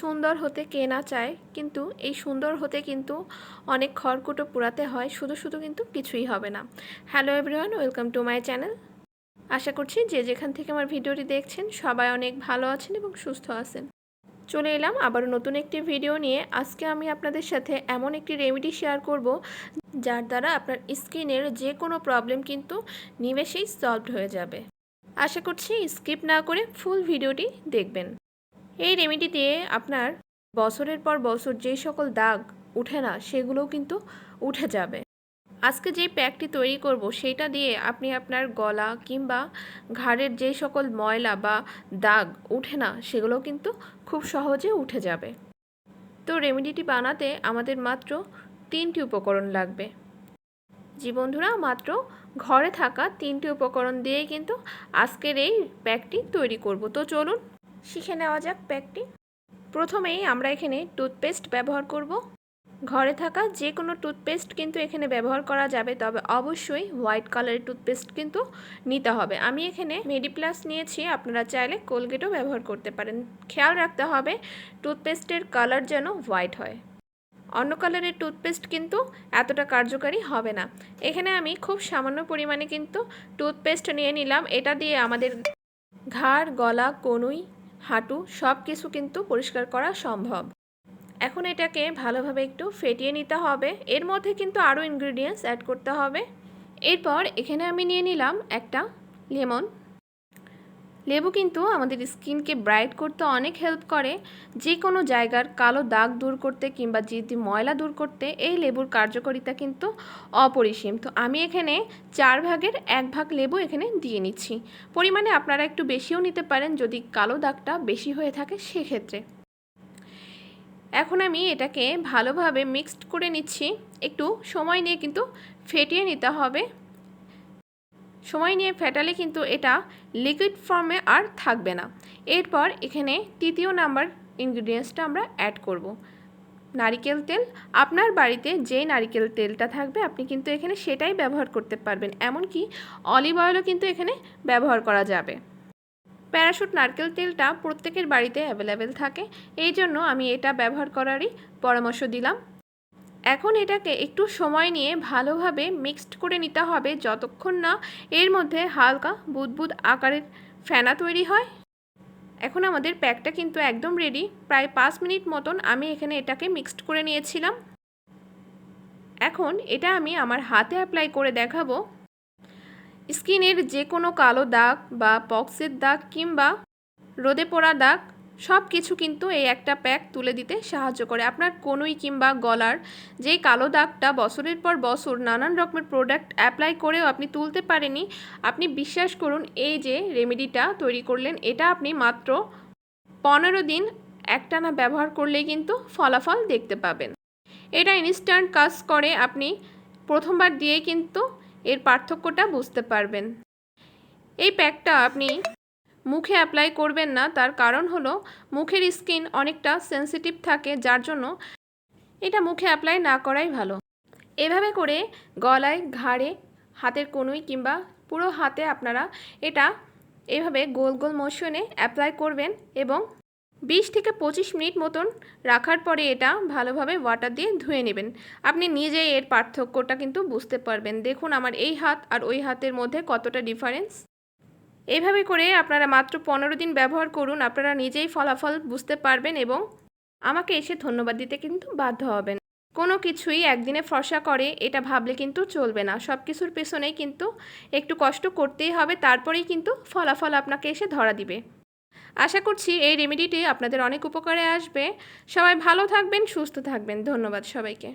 সুন্দর হতে কে না চায়, কিন্তু এই সুন্দর হতে কিন্তু অনেক খড়কুটো পুরাতে হয়, শুধু শুধু কিন্তু কিছুই হবে না। Hello everyone welcome to my channel আশা করছি যে যেখান থেকে আমার ভিডিওটি দেখছেন, সবাই অনেক ভালো আছেন এবং সুস্থ আছেন। চলে এলাম আবারও নতুন একটি ভিডিও নিয়ে। আজকে আমি আপনাদের সাথে এমন একটি রেমেডি শেয়ার করব, যার দ্বারা আপনার স্কিনের যে কোনো প্রবলেম কিন্তু নিমেষেই সলভড হয়ে যাবে। আশা করছি স্কিপ না করে ফুল ভিডিওটি দেখবেন। এই রেমেডি দিয়ে আপনার বছরের পর বছর যেই সকল দাগ উঠে না, সেগুলোও কিন্তু উঠে যাবে। আজকে যেই প্যাকটি তৈরি করব সেইটা দিয়ে আপনি আপনার গলা কিংবা ঘাড়ের যেই সকল ময়লা বা দাগ উঠে না সেগুলোও কিন্তু খুব সহজে উঠে যাবে। তো রেমেডিটি বানাতে আমাদের মাত্র তিনটি উপকরণ লাগবে। জি বন্ধুরা, মাত্র ঘরে থাকা তিনটি উপকরণ দিয়েই কিন্তু আজকের এই প্যাকটি তৈরি করব। তো চলুন শিখে নেওয়া যাক প্যাকটি। প্রথমেই আমরা এখানে টুথপেস্ট ব্যবহার করব। ঘরে থাকা যে কোনো টুথপেস্ট কিন্তু এখানে ব্যবহার করা যাবে, তবে অবশ্যই হোয়াইট কালারের টুথপেস্ট কিন্তু নিতে হবে। আমি এখানে মেডিপ্লাস নিয়েছি, আপনারা চাইলে কোলগেটও ব্যবহার করতে পারেন। খেয়াল রাখতে হবে, টুথপেস্টের কালার যেন হোয়াইট হয়। অন্য কালারের টুথপেস্ট কিন্তু এতটা কার্যকারী হবে না। এখানে আমি খুব সামান্য পরিমাণে কিন্তু টুথপেস্ট নিয়ে নিলাম। এটা দিয়ে আমাদের ঘাড়, গলা, কনুই হাঁটু, সব কিছু কিন্তু পরিষ্কার করা সম্ভব। এখন এটাকে ভালোভাবে একটু ফেটিয়ে নিতে হবে। এর মধ্যে কিন্তু আরও ইনগ্রিডিয়েন্টস অ্যাড করতে হবে। এরপর এখানে আমি নিয়ে নিলাম একটা লেমন লেবু কিন্তু আমাদের স্কিনকে ব্রাইট করতে অনেক হেল্প করে। যে কোনো জায়গার কালো দাগ দূর করতে কিংবা যদি ময়লা দূর করতে এই লেবুর কার্যকারিতা কিন্তু অপরিসীম। তো আমি এখানে চার ভাগের এক ভাগ লেবু এখানে দিয়ে নিচ্ছি। পরিমাণে আপনারা একটু বেশিও নিতে পারেন যদি কালো দাগটা বেশি হয়ে থাকে সেক্ষেত্রে। এখন আমি এটাকে ভালোভাবে মিক্সড করে নিচ্ছি। একটু সময় নিয়ে কিন্তু ফেটিয়ে নিতে হবে। সময় নিয়ে ফেটালে কিন্তু এটা লিকুইড ফর্মে আর থাকবে না। এরপর এখানে তৃতীয় নাম্বার ইনগ্রিডিয়েন্টসটা আমরা অ্যাড করব। নারিকেল তেল, আপনার বাড়িতে যে নারিকেল তেলটা থাকবে, আপনি কিন্তু এখানে সেটাই ব্যবহার করতে পারবেন। এমনকি অলিভ অয়েলও কিন্তু এখানে ব্যবহার করা যাবে। প্যারাশুট নারকেল তেলটা প্রত্যেকের বাড়িতে অ্যাভেলেবেল থাকে। এই জন্য আমি এটা ব্যবহার করারই পরামর্শ দিলাম। এখন এটাকে একটু সময় নিয়ে ভালোভাবে মিক্সড করে নিতে হবে যতক্ষণ না এর মধ্যে হালকা বুদবুদ আকারের ফেনা তৈরি হয়। এখন আমাদের প্যাকটা কিন্তু একদম রেডি প্রায় পাঁচ মিনিট মতন আমি এখানে এটাকে মিক্সড করে নিয়েছিলাম। এখন এটা আমি আমার হাতে অ্যাপ্লাই করে দেখাবো। স্কিনের যে কোনো কালো দাগ বা পক্সের দাগ কিংবা রোদে পোড়া দাগ সব কিছু কিন্তু এই একটা প্যাক তুলে দিতে সাহায্য করে। আপনার কোনোই কিংবা গলার যেই কালো দাগটা, বছরের পর বছর নানান রকমের প্রোডাক্ট অ্যাপ্লাই করেও আপনি তুলতে পারেনি আপনি বিশ্বাস করুন, এই যে রেমেডিটা তৈরি করলেন, এটা আপনি মাত্র পনেরো দিন একটানা ব্যবহার করলেই কিন্তু ফলাফল দেখতে পাবেন। এটা ইনস্ট্যান্ট কাজ করে আপনি প্রথমবার দিয়েই কিন্তু এর পার্থক্যটা বুঝতে পারবেন। এই প্যাকটা আপনি মুখে অ্যাপ্লাই করবেন না, তার কারণ হলো মুখের স্কিন অনেকটা সেন্সিটিভ থাকে, যার জন্য এটা মুখে অ্যাপ্লাই না করাই ভালো। এভাবে করে গলায়, ঘাড়ে, হাতের কনুই কিংবা পুরো হাতে আপনারা এটা এভাবে গোল গোল মোশনে অ্যাপ্লাই করবেন এবং বিশ থেকে পঁচিশ মিনিট মতন রাখার পরে এটা ভালোভাবে ওয়াটার দিয়ে ধুয়ে নেবেন। আপনি নিজেই এর পার্থক্যটা কিন্তু বুঝতে পারবেন। দেখুন আমার এই হাত আর ওই হাতের মধ্যে কতটা ডিফারেন্স এইভাবে করে আপনারা মাত্র পনেরো দিন ব্যবহার করুন, আপনারা নিজেই ফলাফল বুঝতে পারবেন এবং আমাকে এসে ধন্যবাদ দিতে কিন্তু বাধ্য হবেন। কোনো কিছুই একদিনে ফর্সা করে, এটা ভাবলে কিন্তু চলবে না। সব কিছুর পেছনেই কিন্তু একটু কষ্ট করতেই হবে, তারপরেই কিন্তু ফলাফল আপনাকে এসে ধরা দিবে। আশা করছি এই রেমেডিটি আপনাদের অনেক উপকারে আসবে। সবাই ভালো থাকবেন, সুস্থ থাকবেন। ধন্যবাদ সবাইকে।